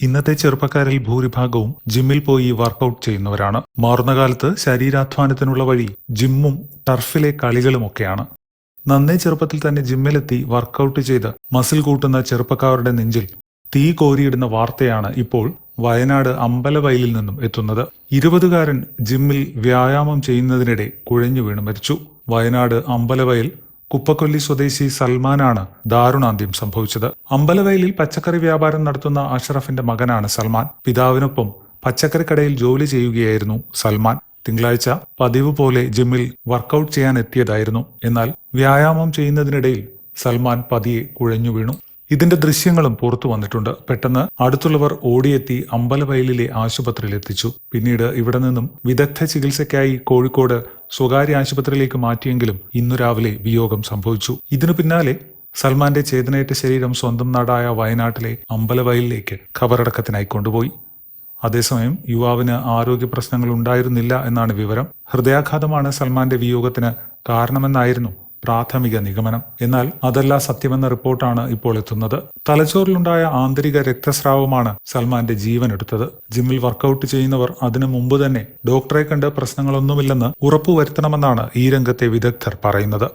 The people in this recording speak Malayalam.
ഇന്നത്തെ ചെറുപ്പക്കാരിൽ ഭൂരിഭാഗവും ജിമ്മിൽ പോയി വർക്കൗട്ട് ചെയ്യുന്നവരാണ്. മാറുന്ന കാലത്ത് ശരീരാധ്വാനത്തിനുള്ള വഴി ജിമ്മും ടർഫിലെ കളികളുമൊക്കെയാണ്. നന്നേ ചെറുപ്പത്തിൽ തന്നെ ജിമ്മിലെത്തി വർക്കൗട്ട് ചെയ്ത് മസിൽ കൂട്ടുന്ന ചെറുപ്പക്കാരുടെ നെഞ്ചിൽ തീ കോരിയിടുന്ന വാർത്തയാണ് ഇപ്പോൾ വയനാട് അമ്പലവയലിൽ നിന്നും എത്തുന്നത്. ഇരുപതുകാരൻ ജിമ്മിൽ വ്യായാമം ചെയ്യുന്നതിനിടെ കുഴഞ്ഞു വീണ് മരിച്ചു. വയനാട് അമ്പലവയൽ കുപ്പക്കൊല്ലി സ്വദേശി സൽമാനാണ് ദാരുണാന്ത്യം സംഭവിച്ചത്. അമ്പലവയലിൽ പച്ചക്കറി വ്യാപാരം നടത്തുന്ന അഷറഫിന്റെ മകനാണ് സൽമാൻ. പിതാവിനൊപ്പം പച്ചക്കറിക്കടയിൽ ജോലി ചെയ്യുകയായിരുന്നു സൽമാൻ. തിങ്കളാഴ്ച പതിവ് പോലെ ജിമ്മിൽ വർക്കൗട്ട് ചെയ്യാൻ എത്തിയതായിരുന്നു എന്നാൽ വ്യായാമം ചെയ്യുന്നതിനിടയിൽ സൽമാൻ പതിയെ കുഴഞ്ഞു വീണു. ഇതിന്റെ ദൃശ്യങ്ങളും പുറത്തു വന്നിട്ടുണ്ട്. പെട്ടെന്ന് അടുത്തുള്ളവർ ഓടിയെത്തി അമ്പലവയലിലെ ആശുപത്രിയിൽ എത്തിച്ചു പിന്നീട് ഇവിടെ നിന്നും വിദഗ്ധ ചികിത്സയ്ക്കായി കോഴിക്കോട് സ്വകാര്യ ആശുപത്രിയിലേക്ക് മാറ്റിയെങ്കിലും ഇന്നു രാവിലെ വിയോഗം സംഭവിച്ചു. ഇതിനു പിന്നാലെ സൽമാന്റെ ചേതനയേറ്റ ശരീരം സ്വന്തം നാടായ വയനാട്ടിലെ അമ്പലവയലിലേക്ക് ഖബറടക്കത്തിനായി കൊണ്ടുപോയി. അതേസമയം യുവാവിന് ആരോഗ്യ പ്രശ്നങ്ങൾ ഉണ്ടായിരുന്നില്ല എന്നാണ് വിവരം. ഹൃദയാഘാതമാണ് സൽമാന്റെ വിയോഗത്തിന് കാരണമെന്നായിരുന്നു പ്രാഥമിക നിഗമനം. എന്നാൽ അതല്ല സത്യമെന്ന റിപ്പോർട്ടാണ് ഇപ്പോൾ എത്തുന്നത്. തലച്ചോറിലുണ്ടായ ആന്തരിക രക്തസ്രാവമാണ് സൽമാന്റെ ജീവൻ എടുത്തത് ജിമ്മിൽ വർക്കൗട്ട് ചെയ്യുന്നവർ അതിനു മുമ്പ് തന്നെ ഡോക്ടറെ കണ്ട് പ്രശ്നങ്ങളൊന്നുമില്ലെന്ന് ഉറപ്പുവരുത്തണമെന്നാണ് ഈ രംഗത്തെ വിദഗ്ധർ പറയുന്നത്.